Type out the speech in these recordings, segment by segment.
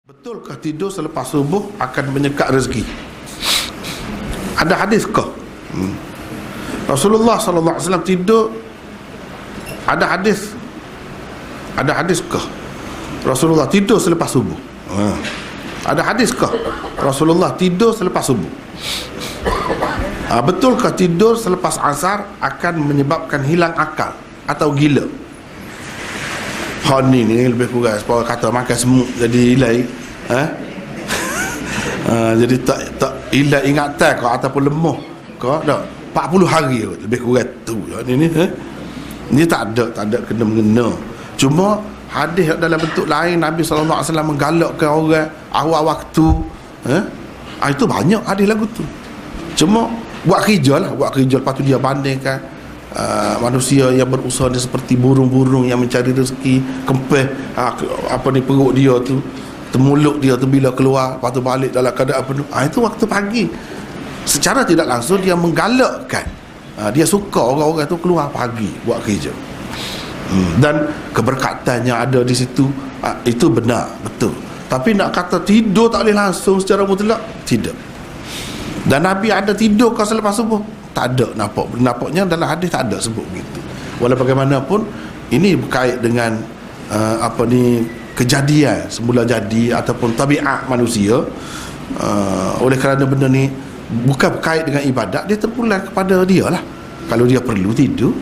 Betulkah tidur selepas subuh akan menyekat rezeki? Ada hadis kah? Hmm. Rasulullah sallallahu alaihi wasallam tidur ada hadis ada hadis kah? Rasulullah tidur selepas subuh. Ha. Ada hadis kah? Rasulullah tidur selepas subuh. Ha, betulkah tidur selepas asar akan menyebabkan hilang akal atau gila? Ha ni lebih kurang sebab kata makan semut jadi ilai. Ha? ha jadi tak tak ilai ingatan kau ataupun lemah kau dak 40 hari lebih kurang tu. Ni ni ha? Ni tak ada tak ada kena mengena. Cuma hadis dalam bentuk lain Nabi wasallam menggalakkan orang awal waktu ha? ha? itu banyak hadis lagu tu. Cuma buat kerja lah buat kerja lepas tu dia bandingkan uh, manusia yang berusaha dia seperti burung-burung yang mencari rezeki kempeh uh, apa ni perut dia tu temuluk dia tu bila keluar lepas tu balik dalam keadaan penuh uh, itu waktu pagi. Secara tidak langsung dia menggalakkan. Uh, dia suka orang-orang tu keluar pagi buat kerja. Hmm. dan keberkatannya ada di situ uh, itu benar betul. Tapi nak kata tidur tak boleh langsung secara mutlak? Tidak. Dan Nabi ada tidur kau selepas subuh tak ada nampak. Nampaknya dalam hadis tak ada sebut begitu. Walaupun bagaimanapun ini berkait dengan uh, apa ni kejadian semula jadi ataupun tabiat manusia uh, oleh kerana benda ni bukan berkait dengan ibadat dia terpulang kepada dia lah. Kalau dia perlu tidur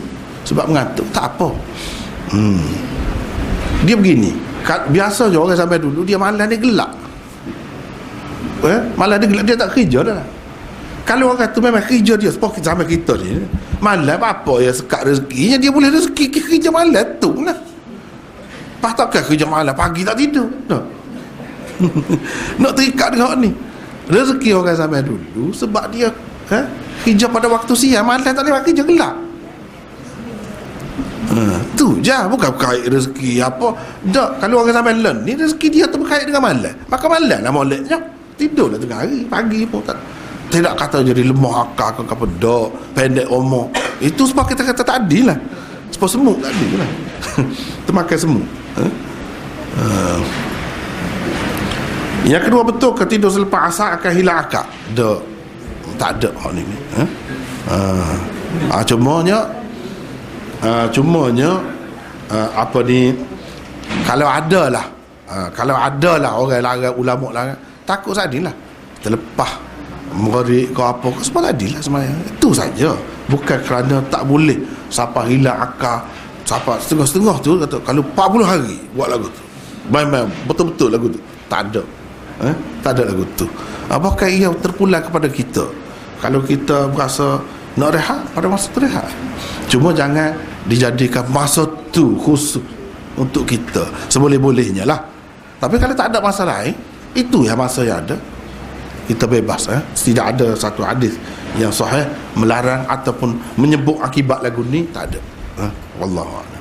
sebab mengantuk tak apa. Hmm. dia begini. Biasa je orang sampai dulu dia malam dia gelap eh? malam dia gelap dia tak kerja dah lah kalau orang kata memang kerja dia sebab sama kita ni malam apa ya sekat rezekinya dia boleh rezeki kerja malam? Tu lah. Pas takkan kerja malam? Pagi tak tidur. No. nak terikat dengan ni. Rezeki orang sama dulu sebab dia ha, kerja pada waktu siang malam tak boleh kerja gelap. Ha, tu je. Bukan berkait rezeki apa. Tak kalau orang sampai learn ni rezeki dia tu berkait dengan malam. Maka malam lah moleknya. Tidur lah tengah hari. Pagi pun tak tidak kata jadi lemah akal ke apa dok pendek omong itu sebab kita kata tadi lah sebab semut tadi lah termakan semut ha? Uh. yang kedua betul ke tidur selepas asar akan hilang akal dok tak ada hal ni ha? Uh. Uh, cumanya uh, cumanya uh, apa ni kalau ada lah uh, kalau ada lah orang larang ulama larang takut saja lah terlepas merik ke apa ke sebab adil lah sebenarnya. Itu saja. Bukan kerana tak boleh siapa hilang akal siapa setengah-setengah tu kata kalau 40 hari buat lagu tu. Main-main betul-betul lagu tu. Tak ada. Eh? tak ada lagu tu. Apakah ia terpulang kepada kita? Kalau kita berasa nak rehat pada masa tu rehat. Cuma jangan dijadikan masa tu khusus untuk kita. Seboleh-bolehnya lah. Tapi kalau tak ada masa lain itu yang masa yang ada kita bebas eh? tidak ada satu hadis yang sahih melarang ataupun menyebut akibat lagu ni tak ada eh? wallahu a'lam